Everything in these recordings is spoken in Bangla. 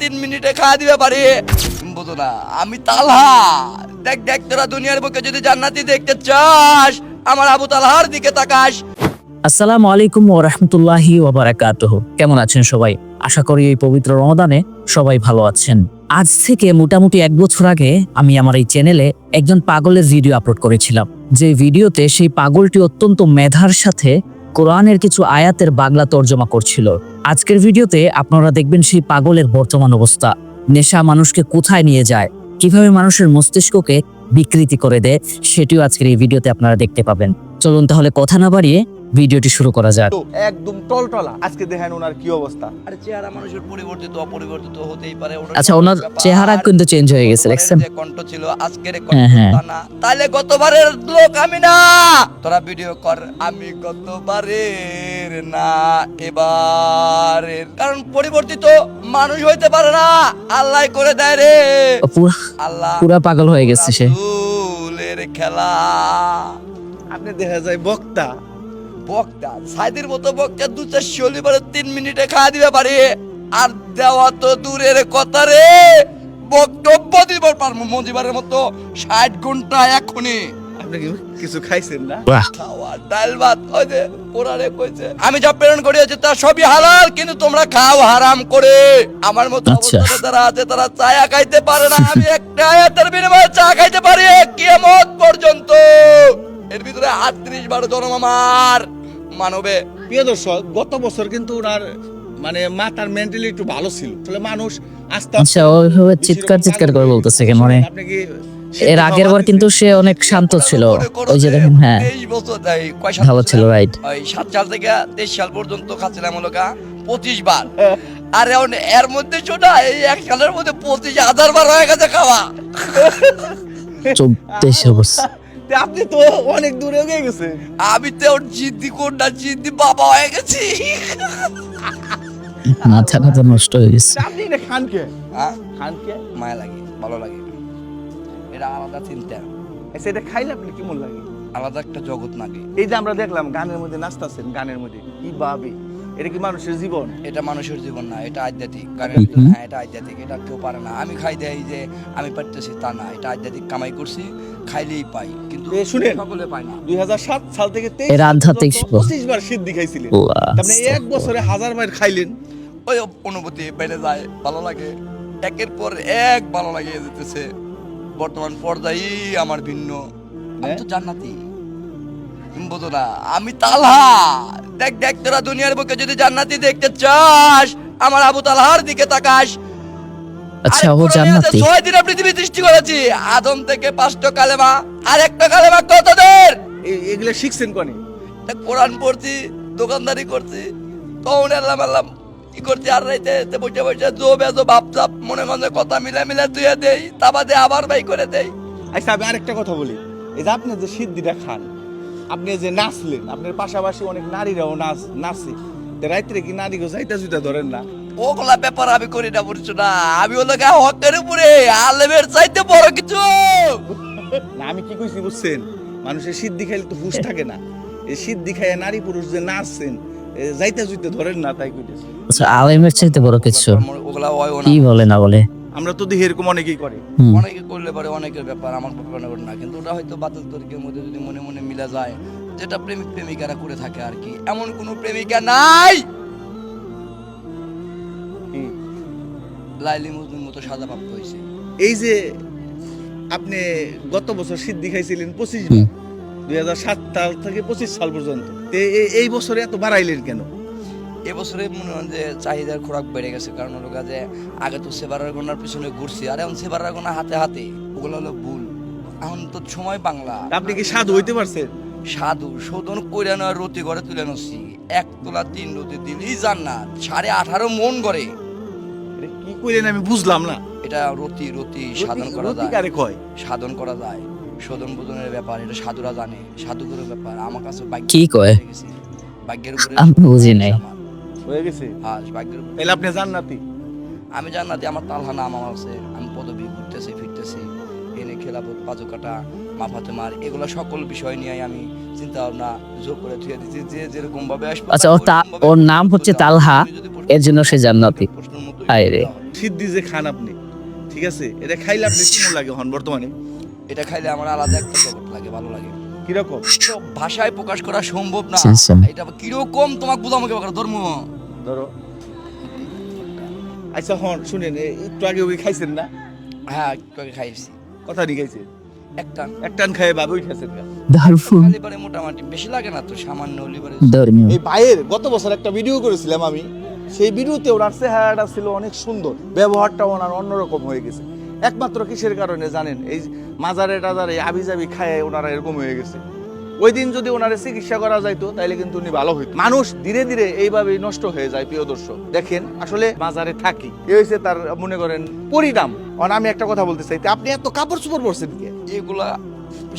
তিন মিনিটে খাওয়া আমি তালহা। দেখ দেখ, তোরা দুনিয়ার বুকে যদি জান্নাতি দেখতে চাস, আমার আবু তালহার দিকে তাকাস। আসসালামু আলাইকুম ওয়া রাহমাতুল্লাহি কেমন আছেন সবাই? আশা করি এই পবিত্র রমাদানে সবাই ভালো আছেন। আজ থেকে মোটামুটি এক বছর আগে আমি আমার এই চ্যানেলে একজন পাগলের ভিডিও আপলোড করেছিলাম। যে ভিডিওতে সেই পাগলটি অত্যন্ত মেধার সাথে কোরআনের কিছু আয়াতের বাংলা তর্জমা করছিল। আজকের ভিডিওতে আপনারা দেখবেন সেই পাগলের বর্তমান অবস্থা। নেশা মানুষকে কোথায় নিয়ে যায়? কীভাবে মানুষের মস্তিষ্ককে বিকৃতি করে দেয়? সেটিও আজকের এই ভিডিওতে আপনারা দেখতে পাবেন। চলুন তাহলে কথা না বাড়িয়ে ভিডিওটি শুরু করা যাক। একদম টলটলা। আজকে দেখেন ওনার কি অবস্থা। আরে চেহারা মানুষের পরিবর্তিত অপরিবর্তিত হতেই পারে। আচ্ছা ওনার চেহারা কিন্তু চেঞ্জ হয়ে গেছে দেখছেন? কণ্ঠ ছিল আজকের হ্যাঁ, হ্যাঁ। কণ্ঠ না। তাহলে গতবারের লোক আমি না। তোরা ভিডিও কর আমি গতবারের না এবারের। কারণ পরিবর্তিত মানুষ হইতে পারে না। আল্লাহ করে দেয় রে। আল্লাহ পুরা পাগল হয়ে গেছে সে। খেলা। আপনি দেখা যায় বক্তা। বক্তা সাইদের মতো বক্তা দু চার শনিবার তিন মিনিটে খাওয়া দিবে পারি। আর দেওয়া তো দূরের কথা রে বক্তব্য দিব পারব মজিবারের মতো ষাট ঘণ্টা এখনই। আপনি কিছু খাইছেন না? খাওয়া ডাল ভাত ওই যে পোড়ারে কইছে। আমি যা প্রেরণ করিয়েছি তা সবই হালাল কিন্তু তোমরা খাও হারাম করে। আমার মতো আচ্ছা। অবস্থাতে যারা আছে তারা চায়া খাইতে পারে না। আমি একটা আয়াতের বিনিময়ে চা খাইতে পারি কিয়ামত পর্যন্ত। এর ভিতরে আটত্রিশ বার জন্ম আমার। মানবে। প্রিয় দর্শক গত বছর কিন্তু ওনার মানে মাথার মেন্টালি একটু ভালো ছিল। আসলে মানুষ আস্তে আচ্ছা ওইভাবে চিৎকার চিৎকার করে বলতেছে কেন? মানে আপনি কি এর আগের বার কিন্তু সে অনেক শান্ত ছিল। ওই যে দেখেন হ্যাঁ। বছর ভালো ছিল রাইট ওই সাত সাল থেকে তেইশ সাল পর্যন্ত খাচ্ছিলাম গা পঁচিশ বার। আর এখন এর মধ্যে শোনা এই এক সালের মধ্যে পঁচিশ হাজার বার হয়ে গেছে খাওয়া। চব্বিশ অবস্থা। তে আপনি তো অনেক দূরে গিয়ে গেছে। আমি তো ওর জিদ্দি কোনটা? জিদ্দি বাবা হয়ে গেছি। মাথা মাথা নষ্ট হয়ে গেছে। আপনি এটা খান কে? হ্যাঁ খান মায়া লাগে ভালো লাগে। এটা আলাদা চিন্তা। আচ্ছা, এটা খাইলে আপনি কেমন লাগে? আলাদা একটা জগৎ লাগে এই যে আমরা দেখলাম গানের মধ্যে নাচতেছেন গানের মধ্যে। কি ভাবে এটা কি মানুষের জীবন? এটা মানুষের জীবন না এটা আধ্যাত্মিক। ভিতরে হ্যাঁ এটা আধ্যাত্মিক এটা কেউ পারে না। আমি খাই দেই যে আমি পারতেছি তা না। এটা আধ্যাত্মিক কামাই করছি খাইলেই পাই। কিন্তু এ, শুনেন। সকলে পায় না। দুই সাল থেকে এর আধ্যাত্মিক পঁচিশ বার সিদ্ধি খাইছিলেন। আল্লাহ, আপনি এক বছরে হাজার বার খাইলেন। ওই অনুভূতি বেড়ে যায় ভালো লাগে। একের পর এক ভালো লাগে যেতেছে। বর্তমান পর্যায়ে আমার ভিন্ন। আমি হ্যাঁ? তো জান্নাতি। তুমি বোঝো না আমি তালহা। দেখ দেখ তোরা দুনিয়ার বুকে যদি জান্নাতি দেখতে চাস আমার আবু তালহার দিকে তাকাস। আচ্ছা ও জান্নাতি। ছয় দিনে পৃথিবী সৃষ্টি করেছি। আদম থেকে পাঁচটা কালেমা আর একটা কালেমা কতদের? এ- এগুলা শিখছেন কনে? তা কোরআন পড়ছি দোকানদারি করছি তখন এলাম এলাম কি করছি? আর রাইতে এতে বসে বসে জো বেজো ভাব চাপ মনে মনে কথা মিলা মিলা তুইয়া দেই তা বাদে আবার বাই করে দেই। আচ্ছা আমি আরেকটা কথা বলি। এই যে আপনি যে সিদ্ধিটা খান আপনি যে নাচলেন আপনার পাশাপাশি অনেক নারীরাও নাচ নাচে। রাত্রে কি নারীকে যাইতা জুইতা ধরেন না? ওগুলা ব্যাপার আমি করি না বুঝছ না? আমি হলো গা হকের উপরে আলেমের চাইতে বড় কিছু। না আমি কি কইছি বুঝছেন? মানুষের সিদ্ধি খাইলে তো হুশ থাকে না। এই সিদ্ধি খাইয়া নারী পুরুষ যে নাচছেন যাইতা জুইতে ধরেন না তাই কইতেছি। আচ্ছা আলেমের চাইতে বড় কিছু? ওগুলা হয় কি বলে না বলে? আমরা তো দেখি এরকম অনেকেই করে। অনেকে করলে পারে অনেকের ব্যাপার আমার ব্যাপার না। কিন্তু ওটা হয়তো বাতিল তরিকের মধ্যে যদি মনে মনে মিলা যায় যেটা প্রেমিক প্রেমিকারা করে থাকে আর কি এমন কোনো প্রেমিকা নাই? লাইলি মজনুর মতো সাজা প্রাপ্ত হয়েছে এই যে আপনি গত বছর সিদ্ধি খাইছিলেন পঁচিশ দুই হাজার সাত সাল থেকে পঁচিশ সাল পর্যন্ত। এই বছরে এত বাড়াইলেন কেন? এবছরে মনে হয় যে চাহিদার খোরাক বেড়ে গেছে কারণ হলো যে আগে তো সেবারের গোনার পিছনে ঘুরছি আর এখন সেবারের গোনা হাতে হাতে ওগুলো হলো ভুল। এখন তো সময় বাংলা। আপনি কি সাধু হইতে পারছেন? সাধু শোধন কইরা নয় রতি ঘরে তুলে নছি এক তোলা তিন রতি দিলেই জান্নাত সাড়ে আঠারো মন করে কি কইলেন আমি বুঝলাম না। এটা রতি রতি সাধন করা যায়। সাধন করা যায়। শোধন বোধনের ব্যাপার এটা সাধুরা জানে। সাধুগুলোর ব্যাপার আমার কাছে কি কয়? হয়ে গেছে। ভাগ্যের উপরে আমি বুঝি নাই। হয়ে গেছে? হ্যাঁ ভাগ্যের উপরে। তাহলে আপনি জান্নাতি? আমি জান্নাতি আমার তালহা নাম আমার আছে আমি পদবি ঘুরতেছি ফিরতেছি এনে খেলাফত পাজো কাটা মাফাতে মার এগুলো সকল বিষয় নিয়ে আমি চিন্তা ভাবনা যোগ করে থুয়ে দিচ্ছি যে যেরকম ভাবে আসবে আচ্ছা, ও তা- ওর নাম হচ্ছে তালহা, এর জন্য সে জান্নাতি। হায় রে। সিদ্ধি যে খান আপনি ঠিক আছে? এটা খাইলে আপনি কেমন লাগে হন বর্তমানে? এটা খাইলে আমার আলাদা একটা জগৎ লাগে ভালো লাগে। কীরকম? ভাষায় প্রকাশ করা সম্ভব না। আচ্ছা, আচ্ছা। এটা কীরকম তোমাকে বুঝামো ধর্ম? ধরো। আচ্ছা হন শুনেন একটু আগে ওই খাইছেন না? হ্যাঁ একটু আগে খাইছি। কথা নি খাইছে একটা এক টান খাইয়ে উঠেছেন গা। দারুণ মোটামুটি বেশি লাগে না তো সামান্য লিবারে ধর্মীয়। এই ভাইয়ের গত বছর একটা ভিডিও করেছিলাম আমি। সেই ভিডিওতে ওনার চেহারাটা ছিল অনেক সুন্দর। ব্যবহারটা ওনার অন্যরকম হয়ে গেছে। একমাত্র কিসের কারণে জানেন? এই মাজারে টাজারে আবি জাবি খায় ওনারা এরকম হয়ে গেছে। ওই দিন যদি ওনারে চিকিৎসা করা যাইতো তাহলে কিন্তু উনি ভালো হইতো। মানুষ ধীরে ধীরে এইভাবেই নষ্ট হয়ে যায় প্রিয় দর্শক। দেখেন আসলে বাজারে থাকি। এ হয়েছে তার মনে করেন পরিণাম আর আমি একটা কথা বলতে চাই আপনি এত কাপড় চোপড় পরছেন কে? এগুলা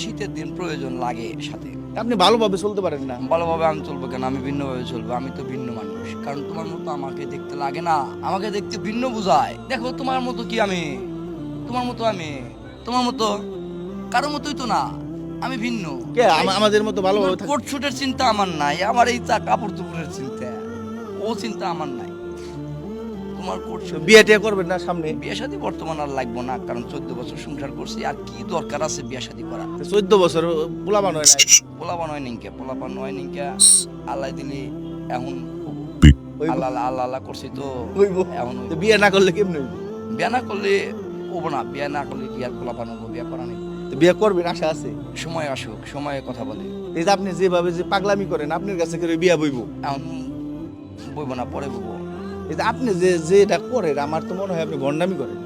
শীতের দিন প্রয়োজন লাগে সাথে। আপনি ভালোভাবে চলতে পারেন না। ভালোভাবে আমি চলবো কেন? আমি ভিন্নভাবে চলবো আমি তো ভিন্ন মানুষ। কারণ তোমার মতো আমাকে দেখতে লাগে না। আমাকে দেখতে ভিন্ন বোঝায়। দেখো তোমার মতো কি আমি? তোমার মতো আমি? তোমার মতো? কারও মতোই তো না। আমি ভিন্ন। কে? আম- আমাদের মতো ভালোভাবে থাক- কোট শুটের চিন্তা আমার নাই আমার এই চা কাপড় চোপড়ের চিন্তা। ও চিন্তা আমার নাই। তোমার কোট শুট বিয়ে টিয়ে করবেন না সামনে? বিয়ে শাদী বর্তমান আর লাগবো না কারণ চোদ্দ বছর সংসার করছি আর কি দরকার আছে বিয়ে শাদী করা চোদ্দ বছর পোলাবান হয় নাই? পোলাপান হয় নিঙ্কে পোলাপান হয় নিঙ্কে আল্লাহ দিলি এখন। আল্লাহ আল্লাহ আল্লাহ করছি তো। হইব। এখন তো বিয়ে না করলে কেমন হইব? বিয়া না করলে হব না বিয়া না করলে কি আর পোলাপান হব বিয়া করা নেই। তো বিয়ে করবেন আশা আছে? সময় আসুক সময়ে কথা বলে। এই যে আপনি যেভাবে যে পাগলামি করেন আপনার কাছে করে বিয়া বইব? এখন বইব না পরে বইব। এই যে আপনি যে যে এটা করেন আমার তো মনে হয় আপনি গন্ডামি করেন।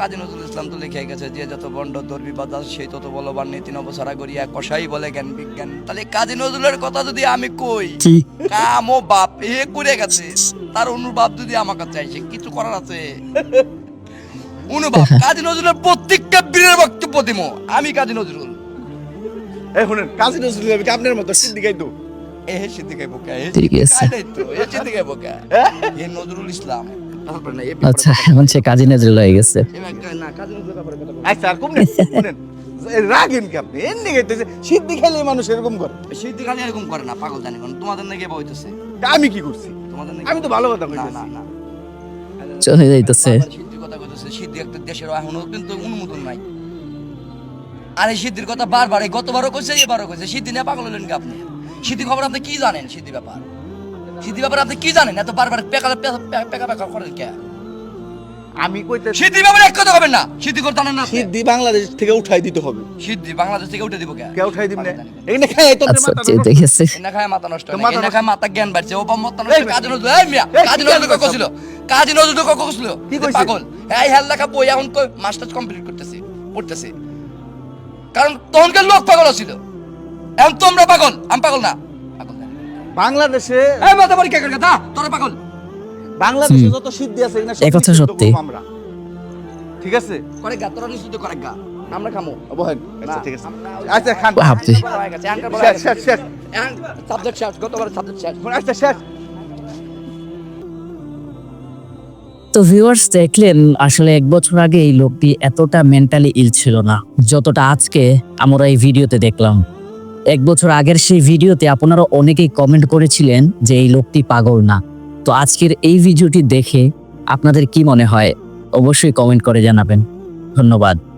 কাজী নজরুল ইসলাম তো লিখে গেছে যে যত বন্ড ধর্মী বাদাস সেই তত বলবান নীতি নবসারা করিয়া কষাই বলে জ্ঞান বিজ্ঞান। তাহলে কাজী নজরুলের কথা যদি আমি কই কি কাম ও বাপ এ করে গেছে তার অনুবাদ যদি আমার কাছে চাইছে কিছু করার আছে? অনুবাদ কাজী নজরুলের প্রত্যেকটা বীরের বক্তব্য দিব আমি কাজী নজরুল। এই শুনেন কাজী নজরুল আমি কি আপনার মতো সিদ্ধি গাইতো এ হে সিদ্দিকাই বোকা এ ঠিক আছে। সিদ্দিকাই তো এ সিদ্দিকাই বোকা। এ নজরুল ইসলাম। আচ্ছা এখন সে কাজী নজরুল হয়ে গেছে। আচ্ছা আর কম শুনেন রাগেন কি আপনি? এমনি গাইতেছে সিদ্ধি খাইলে মানুষ এরকম করে। সিদ্দিক খালি এরকম করে না পাগল জানি কোন। তোমাদের নাকি বইতেছে। আমি কি করছি? তোমাদের নাকি আমি তো ভালো কথা না কইতেছি। না। না চলে যাইতেছে। সিদ্ধির সিদ্ধি একটা দেশের এখনও কিন্তু অনুমোদন নাই। আর এই সিদ্ধির কথা বারবার, এই গতবারও কইছে, এবারও কইছে। সিদ্ধি নিয়ে পাগল হলেন কি আপনি? সিদ্ধি খবর আপনি কি জানেন সিদ্ধি ব্যাপার? সিদ্ধি ব্যাপার আপনি কি জানেন? এত বারবার পেকা পেকা পেকা করেন কে? আমি কইতে সিদ্ধি ব্যাপারে এক কথা হবেন না? সিদ্ধি করতে না সিদ্ধি বাংলাদেশ থেকে উঠাই দিতে হবে। সিদ্ধি বাংলাদেশ থেকে উঠে দিব কে? কে উঠাই দিবেন এখানে খাই তো আচ্ছা খায় মাথা নষ্ট তো না মাথা নষ্ট- খায় মাথা জ্ঞান বাড়ছে। ও মাথা নষ্ট। কাজী নজরুল এই মিয়া কাজী কি নজরুল জ্ঞান কক ছিল। কাজী নজরুল কক ছিল। কি কইছে? পাগল। এই হেল লেখা বই এখন কই? মাস্টার্স কমপ্লিট করতেছে। পড়তেছে। কারণ তখনকার লোক পাগল ছিল। এখন তোমরা পাগল। আমি পাগল না। পাগল না। বাংলাদেশে এই মাথা পরীক্ষা করে দা তোরা পাগল। বাংলাদেশে যত সিদ্ধি আছে এখানে কথা সত্যি। আমরা। ঠিক আছে? করে গা তোরা নিশ্চিত করে গা। আমরা খামো। বহেন আচ্ছা ঠিক আছে। আচ্ছা খান। ভাবছি। হয়ে শেষ শেষ সাবজেক্ট শেষ গতবার সাবজেক্ট শেষ। আচ্ছা শেষ। তো ভিউয়ার্স দেখলেন আসলে এক বছর আগে এই লোকটি এতটা মেন্টালি ইল ছিল না যতটা আজকে আমরা এই ভিডিওতে দেখলাম। এক বছর আগের সেই ভিডিওতে আপনারা অনেকেই কমেন্ট করেছিলেন যে এই লোকটি পাগল না। তো আজকের এই ভিডিওটি দেখে আপনাদের কি মনে হয়? অবশ্যই কমেন্ট করে জানাবেন। ধন্যবাদ।